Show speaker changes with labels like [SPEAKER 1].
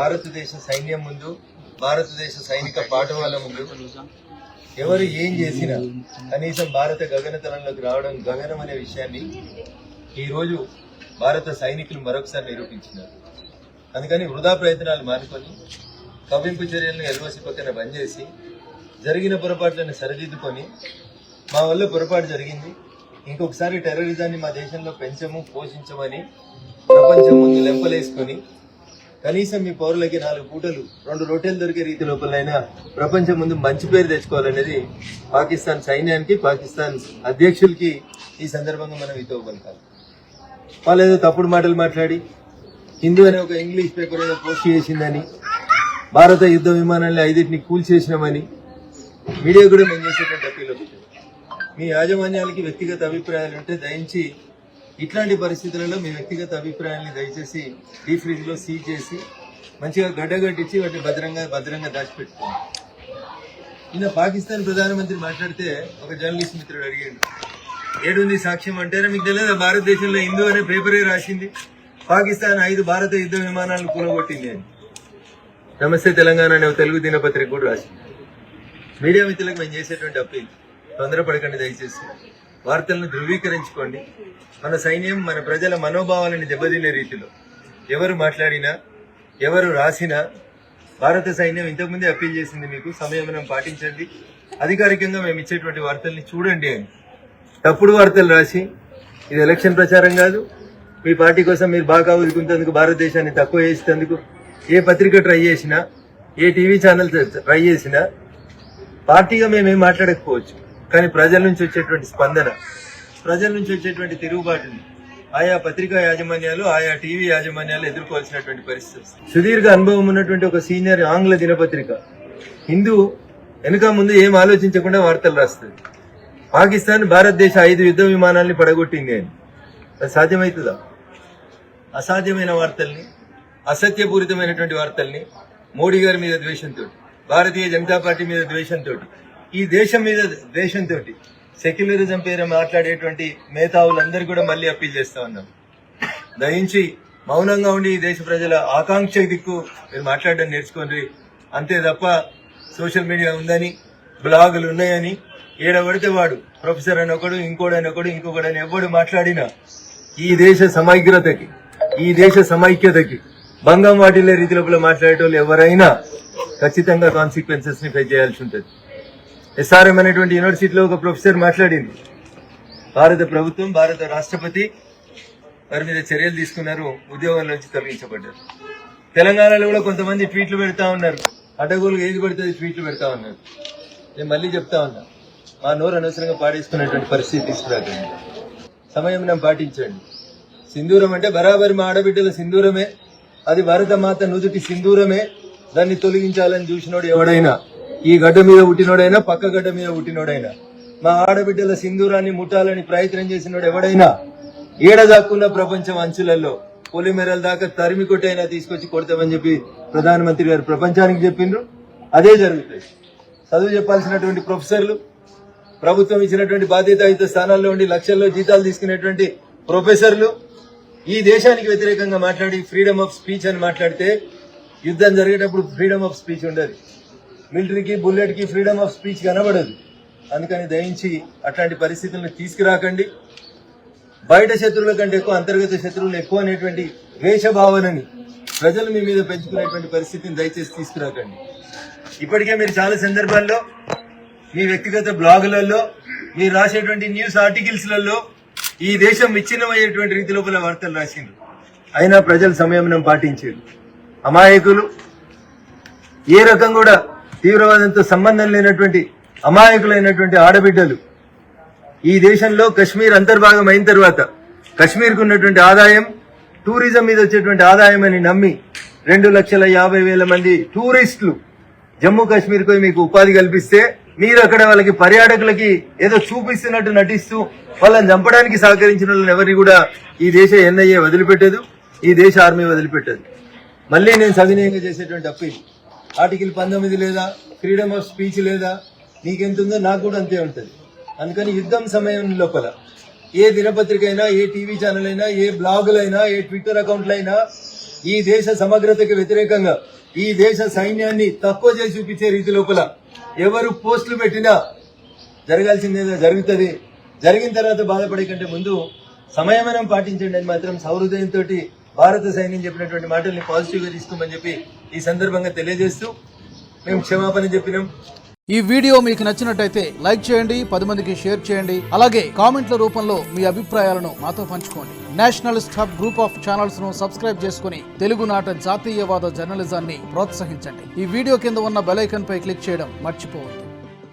[SPEAKER 1] భారతదేశ సైన్యం ముందు భారతదేశ సైనిక పాఠవాల ముందు ఎవరు ఏం చేసినా కనీసం భారత గగనతలంలోకి రావడం గగనం అనే విషయాన్ని ఈ రోజు భారత సైనికులు మరొకసారి నిరూపించినారు. అందుకని వృధా ప్రయత్నాలు మానుకొని కవింపు చర్యలను ఎల్వసి పక్కన బంద్ చేసి జరిగిన పొరపాట్లను సరిదిద్దుకొని మా వల్ల పొరపాటు జరిగింది. ఇంకొకసారి టెర్రరిజాన్ని మా దేశంలో పెంచము పోషించమని ప్రపంచం ముందు లెంపలేసుకొని కనీసం మీ పౌరులకి నాలుగు పూటలు రెండు రొట్టెలు దొరికే రీతి లోపలైనా ప్రపంచం ముందు మంచి పేరు తెచ్చుకోవాలనేది పాకిస్తాన్ సైన్యానికి పాకిస్తాన్ అధ్యక్షులకి ఈ సందర్భంగా మనం ఇతో పలకాలి వాళ్ళు ఏదో తప్పుడు మాటలు మాట్లాడి హిందూ అనే ఒక ఇంగ్లీష్ పేపర్ ఏదో పోస్ట్ చేసిందని భారత యుద్ధ విమానాన్ని ఐదింటిని కూల్చేసినామని మీడియా కూడా మేము చేసేటువంటి అప్పీల్ మీ యాజమాన్యాలకి వ్యక్తిగత అభిప్రాయాలు ఉంటే దయించి ఇట్లాంటి పరిస్థితులలో మీ వ్యక్తిగత అభిప్రాయాన్ని దయచేసి డీ ఫ్రిడ్జ్లో సీజ్ చేసి మంచిగా గడ్డగట్టించి వాటిని భద్రంగా భద్రంగా దాచిపెట్టుకోండి. నిన్న పాకిస్తాన్ ప్రధానమంత్రి మాట్లాడితే ఒక జర్నలిస్ట్ మిత్రుడు అడిగాడు ఏడుంది సాక్ష్యం అంటేనే మీకు తెలియదు? భారతదేశంలో హిందూ అనే పేపరే రాసింది. పాకిస్తాన్ ఐదు భారత యుద్ధ విమానాలను కూలగొట్టింది అని. నమస్తే తెలంగాణ అనే తెలుగు దినపత్రిక కూడా రాసింది. మీడియా మిత్రులకు మేము చేసేటువంటి అప్పీల్. తొందరపడకండి దయచేసి. వార్తలను ధృవీకరించుకోండి. మన సైన్యం మన ప్రజల మనోభావాలను దెబ్బతినే రీతిలో. ఎవరు మాట్లాడినా ఎవరు రాసినా భారత సైన్యం ఇంతకుముందే అప్పీల్ చేసింది మీకు సంయమనం పాటించండి. అధికారికంగా మేము ఇచ్చేటువంటి వార్తల్ని చూడండి అని. తప్పుడు వార్తలు రాసి ఇది ఎలక్షన్ ప్రచారం కాదు. మీ పార్టీ కోసం మీరు బాగా ఉదుకుంటేందుకు భారతదేశాన్ని తక్కువ చేసేందుకు ఏ పత్రిక ట్రై చేసినా ఏ టీవీ ఛానల్ ట్రై చేసినా పార్టీగా మేమేం మాట్లాడకపోవచ్చు. కానీ ప్రజల నుంచి వచ్చేటువంటి స్పందన ప్రజల నుంచి వచ్చేటువంటి తిరుగుబాటుని ఆయా పత్రికా యాజమాన్యాలు ఆయా టీవీ యాజమాన్యాలు ఎదుర్కోవాల్సినటువంటి పరిస్థితి సుదీర్ఘ అనుభవం ఉన్నటువంటి ఒక సీనియర్ ఆంగ్ల దినపత్రిక హిందూ వెనుక ముందు ఏం ఆలోచించకుండా వార్తలు రాస్తుంది. పాకిస్తాన్ భారతదేశ ఐదు యుద్ధ విమానాల్ని పడగొట్టింది అని. అది సాధ్యమవుతుందా అసాధ్యమైన వార్తల్ని అసత్యపూరితమైనటువంటి వార్తల్ని మోడీ గారి మీద ద్వేషంతో భారతీయ జనతా పార్టీ మీద ద్వేషంతో ఈ దేశం మీద ద్వేషంతో సెక్యులరిజం పేరు మాట్లాడేటువంటి మేధావులందరూ కూడా మళ్ళీ అప్పీల్ చేస్తా ఉన్నాం. దయించి మౌనంగా ఉండి ఈ దేశ ప్రజల ఆకాంక్ష దిక్కు మీరు మాట్లాడడం నేర్చుకోండి. అంతే తప్ప సోషల్ మీడియా ఉందని బ్లాగులు ఉన్నాయని ఏడబడితే వాడు ప్రొఫెసర్ అని ఒకడు ఇంకోడు అని ఒకడు ఇంకొకడు అని ఎవడు మాట్లాడినా ఈ దేశ సమగ్రతకి ఈ దేశ సమైక్యతకి భంగం వాటిల్లే రీతి లోపల మాట్లాడేటోళ్ళు ఎవరైనా ఖచ్చితంగా కాన్సిక్వెన్సెస్ని ఫేస్ చేయాల్సి ఉంటుంది. ఎస్ఆర్ఎం అనేటువంటి యూనివర్సిటీలో ఒక ప్రొఫెసర్ మాట్లాడింది. భారత ప్రభుత్వం భారత రాష్ట్రపతి వారి మీద చర్యలు తీసుకున్నారు ఉద్యోగం నుంచి తొలగించబడ్డారు. తెలంగాణలో కూడా కొంతమంది ట్వీట్లు పెడతా ఉన్నారు. అడ్డగోలుగా ఏది పడుతుంది ట్వీట్లు పెడతా ఉన్నారు. నేను మళ్ళీ చెప్తా ఉన్నా మా నోరు అనవసరంగా పాడేసుకున్నటువంటి పరిస్థితి తీసుకురాకండి. సమయం నేను పాటించండి. సింధూరం అంటే బరాబరి మా ఆడబిడ్డల సింధూరమే. అది భారత మాత నుదుటి సింధూరమే. దాన్ని తొలగించాలని చూసినోడు ఎవడైనా ఈ గడ్డ మీద పుట్టినోడైనా పక్క గడ్డ మీద పుట్టినోడైనా. మా ఆడబిడ్డల సింధూరాన్ని ముట్టాలని ప్రయత్నం చేసినోడు ఎవడైనా ఏడదాక్కున్న ప్రపంచం అంచులలో పొలిమెరల దాకా తరిమి కొట్టైనా తీసుకొచ్చి కొడతామని చెప్పి ప్రధానమంత్రి గారు ప్రపంచానికి చెప్పిండ్రు. అదే జరుగుతుంది. చదువు చెప్పాల్సినటువంటి ప్రొఫెసర్లు ప్రభుత్వం ఇచ్చినటువంటి బాధ్యతాయుత స్థానాల్లో ఉండి లక్షల్లో జీతాలు తీసుకునేటువంటి ప్రొఫెసర్లు ఈ దేశానికి వ్యతిరేకంగా మాట్లాడి ఫ్రీడమ్ ఆఫ్ స్పీచ్ అని మాట్లాడితే యుద్ధం జరిగేటప్పుడు ఫ్రీడమ్ ఆఫ్ స్పీచ్ ఉండదు. మిలిటరీకి బుల్లెట్కి ఫ్రీడమ్ ఆఫ్ స్పీచ్ కనబడదు. అందుకని దయించి అట్లాంటి పరిస్థితులను తీసుకురాకండి. బయట శత్రువుల కంటే ఎక్కువ అంతర్గత శత్రువులు ఎక్కువ అనేటువంటి ద్వేషభావనని ప్రజలు మీ మీద పెంచుకునేటువంటి పరిస్థితిని దయచేసి తీసుకురాకండి. ఇప్పటికే మీరు చాలా సందర్భాల్లో మీ వ్యక్తిగత బ్లాగులలో మీరు రాసేటువంటి న్యూస్ ఆర్టికల్స్లలో ఈ దేశం విచ్ఛిన్నమయ్యేటువంటి రీతి లోపల వార్తలు రాసిండ్రు. అయినా ప్రజలు సంయమనం పాటించారు అమాయకులు ఏ రకం కూడా తీవ్రవాదంతో సంబంధం లేనటువంటి అమాయకులైనటువంటి ఆడబిడ్డలు. ఈ దేశంలో కశ్మీర్ అంతర్భాగం అయిన తర్వాత కశ్మీర్కు ఉన్నటువంటి ఆదాయం టూరిజం మీద వచ్చేటువంటి ఆదాయం అని నమ్మి రెండు లక్షల యాభై వేల మంది టూరిస్టులు జమ్మూ కాశ్మీర్ మీకు ఉపాధి కల్పిస్తే మీరు అక్కడ వాళ్ళకి పర్యాటకులకి ఏదో చూపిస్తున్నట్టు నటిస్తూ వాళ్ళని చంపడానికి సహకరించిన వాళ్ళని ఎవరిని కూడా ఈ దేశ ఎన్ఐఏ వదిలిపెట్టదు ఈ దేశ ఆర్మీ వదిలిపెట్టదు. మళ్ళీ నేను సవినయంగా చేసేటువంటి అప్పీల్. ఆర్టికల్ పంతొమ్మిది లేదా ఫ్రీడమ్ ఆఫ్ స్పీచ్ లేదా నీకెంత ఉందో నాకు కూడా అంతే ఉంటుంది. అందుకని యుద్ధం సమయం లోపల ఏ దినపత్రిక అయినా ఏ టీవీ ఛానల్ అయినా ఏ బ్లాగులైనా ఏ ట్విట్టర్ అకౌంట్లైనా ఈ దేశ సమగ్రతకు వ్యతిరేకంగా ఈ దేశ సైన్యాన్ని తక్కువ చేసి చూపించే రీతి లోపల ఎవరు పోస్టులు పెట్టినా జరగాల్సిందేదో జరుగుతుంది. జరిగిన తర్వాత బాధపడే కంటే ముందు సంయమనం పాటించండి అని మాత్రం సౌహృదయంతో భారత సైన్యం చెప్పినటువంటి మాటల్ని పాజిటివ్గా తీసుకోమని చెప్పి ఈ సందర్భంగా తెలియజేస్తూ మేము క్షమాపణ చెప్పినాం.
[SPEAKER 2] ఈ వీడియో మీకు నచ్చినట్టయితే లైక్ చేయండి పది మందికి షేర్ చేయండి అలాగే కామెంట్ల రూపంలో మీ అభిప్రాయాలను మాతో పంచుకోండి. నేషనలిస్ట్ హబ్ గ్రూప్ ఆఫ్ ఛానల్స్ను సబ్స్క్రైబ్ చేసుకుని తెలుగునాట జాతీయవాద జర్నలిజాన్ని ప్రోత్సహించండి. ఈ వీడియో కింద ఉన్న బెల్ పై క్లిక్ చేయడం మర్చిపోవద్దు.